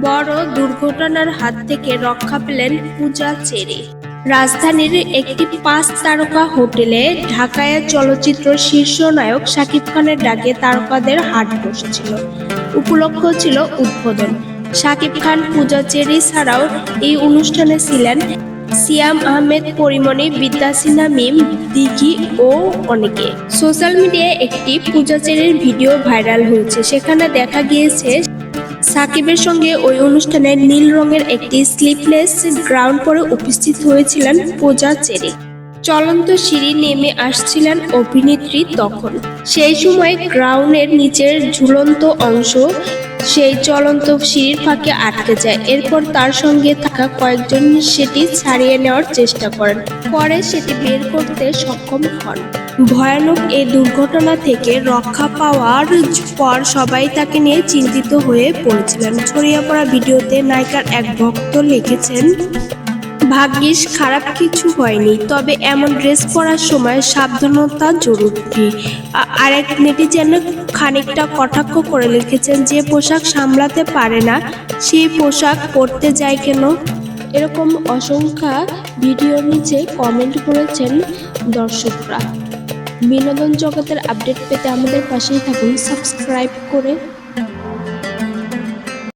বড় দুর্ঘটনার হাত থেকে রক্ষা পেলেন পূজা চেরি। রাজধানীর একটি পাঁচ তারকা হোটেলে ঢাকায় চলচ্চিত্র শীর্ষ নায়ক শাকিব খানের ডাকে তারকাদের হাট বসেছিল। উপলক্ষ ছিল উদ্বোধন। শাকিব খান, পূজা চেরি ছাড়াও এই অনুষ্ঠানে ছিলেন সিয়াম আহমেদ, পরিমণি বিদ্যাসিনা মিম, দিঘি ও অনেকে। সোশ্যাল মিডিয়ায় একটি পূজা চেরির ভিডিও ভাইরাল হয়েছে। সেখানে দেখা গিয়েছে সাকিবের সঙ্গে ওই অনুষ্ঠানে নীল রঙের একটি স্লিপলেস গ্রাউন্ড পরে উপস্থিত হয়েছিলেন পূজা চেরি চলন্ত সিঁড়ি নেমে আসছিলেন অভিনেত্রী তখন। সেই সময় গ্রাউন্ডের নিচের ঝুলন্ত অংশ সেই চলন্ত সিঁড়ির ফাঁকে আটকে যায়। এরপর তার সঙ্গে থাকা কয়েকজন সেটি ছাড়িয়ে নেওয়ার চেষ্টা করেন। পরে সেটি বের করতে সক্ষম হন। ভয়ানক এই দুর্ঘটনা থেকে রক্ষা পাওয়ার পর সবাই তাকে নিয়ে চিন্তিত হয়ে পড়েছিলেন। ছড়িয়ে পড়া ভিডিওতে নায়িকার এক ভক্ত লিখেছেন ভাগ্যিস খারাপ কিছু হয়নি, তবে এমন ড্রেস পরার সময় সাবধানতা জরুরি। আরেক নেটিজেন খানিকটা কটাক্ষ করে লিখেছেন, যে পোশাক সামলাতে পারে না, সেই পোশাক পরতে যায় কেন? এরকম অসংখ্য ভিডিও নিচে কমেন্ট করেছেন দর্শকরা। বিনোদন জগতের আপডেট পেতে আমাদের পাশেই থাকুন, সাবস্ক্রাইব করে